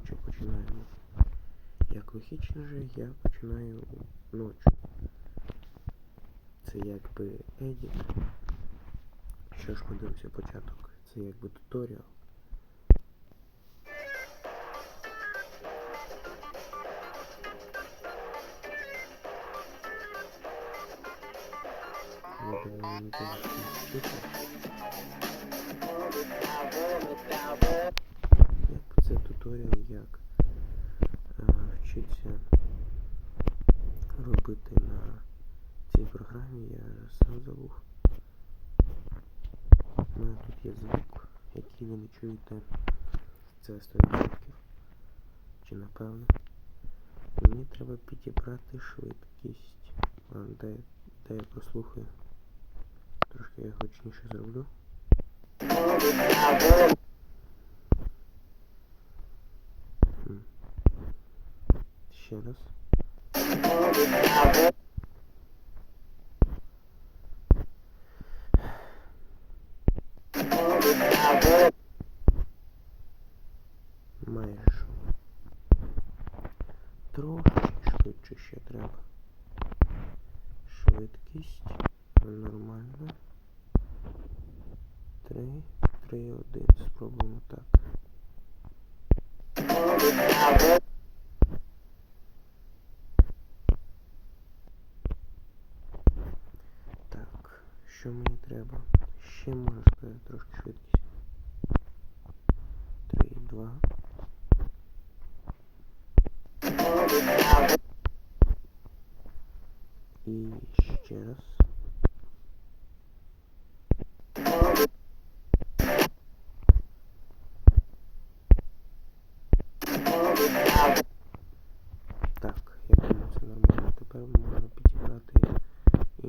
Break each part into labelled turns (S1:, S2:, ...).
S1: коротше, починаємо. Як логічно же, я починаю ночі. Це якби едіт. Що ж ми дивимося початок? Це якби туторіал. Я думаю, мені теж вчити. Якби це туторіал, як е, вчитися робити на цій програмі, я сам забув. У мене тут є звук, який ви не чуєте. Це 100%. Чи напевно. Мені треба підібрати швидкість. Ладно, дай, дай я послухаю. Трошки я гучніше зроблю. Ще раз. Трошки швидше ще треба. Швидкість. Нормально. 3, 3, 1. Спробуємо так. Так, що мені треба? Ще можна сказати трошки швидкість. 3, 2.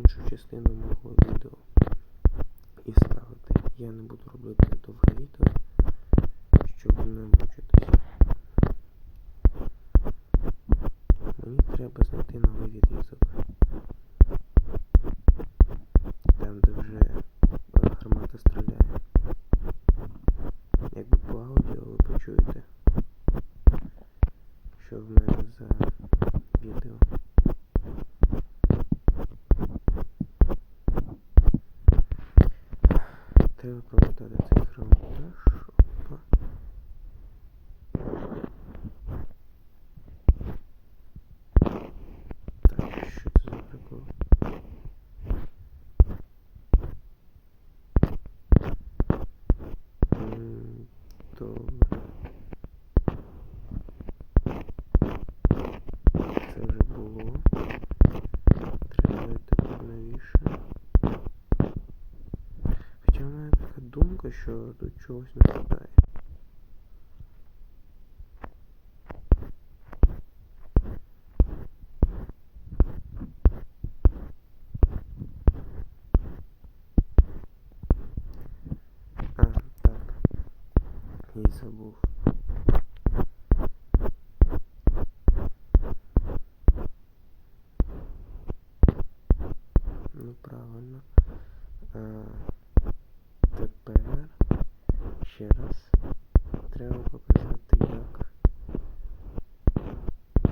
S1: Іншу частину мого відео і ставити. Я не буду робити довге відео, щоб не мучитися. Мені треба знайти новий відрізок. Там, де вже гармата стріляє. Якби по аудіо ви почуєте, що в мене за відео. Треба пам'ятати цей хронометраж. Опа. Так, що це за прикол? М, Добре. Це вже було. Треба тепер новіше. Хоча в мене така думка, що тут чогось не вистачає. А, так. Я забув. Ну, правильно. А, тепер ще раз треба показати, як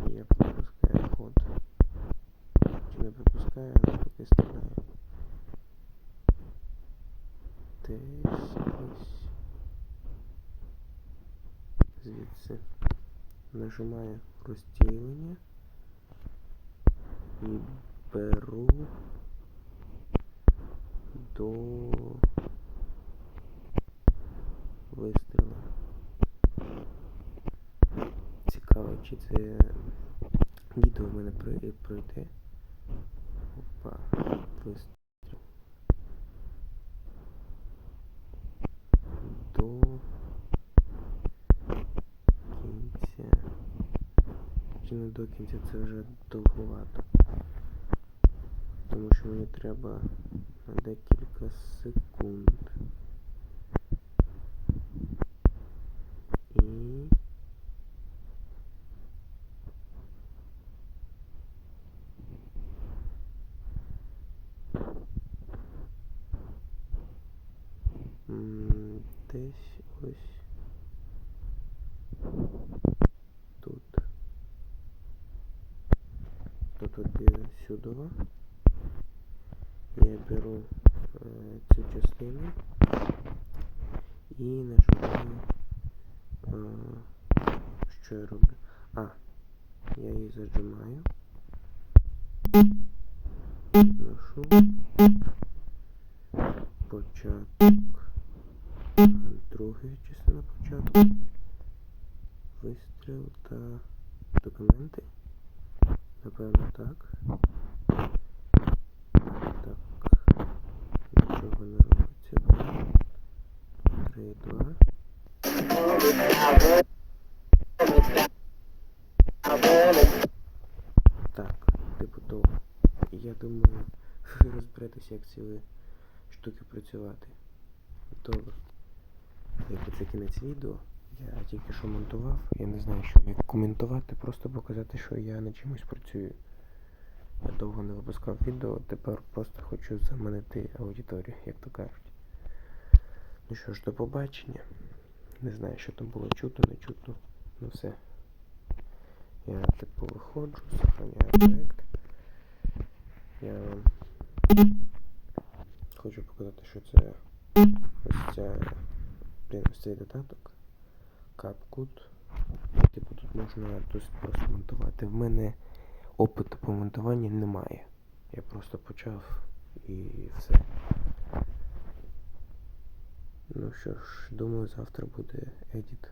S1: я пропускаю ход. Чи не пропускаю, а навпаки стріляю. Десь ось звідси нажимаю розділення і беру до вистрілу. Цікаво, чи це відео в мене прой- пройде. Опа, вистріл. До кінця. Чи не до кінця, це вже довгувато. Тому що мені треба на декілька секунд. І десь ось туди сюди. Я беру е, цю частину і нажимаю. Е, що я роблю? А, я її зажимаю. Ношу початок. Друга частина початку. Вистріл та документи. Напевно так. Так. Нічого не робиться. Три, два. Так, типу того. Я думаю, розберетеся, як ці штуки працювати. Добре. Якби це кінець відео. Я тільки що монтував. Я не знаю, що як коментувати, просто показати, що я над чимось працюю. Я довго не випускав відео, тепер просто хочу заманити аудиторію, як то кажуть. Ну що ж, до побачення. Не знаю, що там було чутно, не чутно. Ну все. Я типу виходжу, сохраняю проект. Я хочу показати, що це ось ця блін, ось цей додаток. CapCut. Типу тут можна досить просто монтувати. В мене опиту по монтуванню немає. Я просто почав і все. Ну що ж, думаю, завтра буде едіт.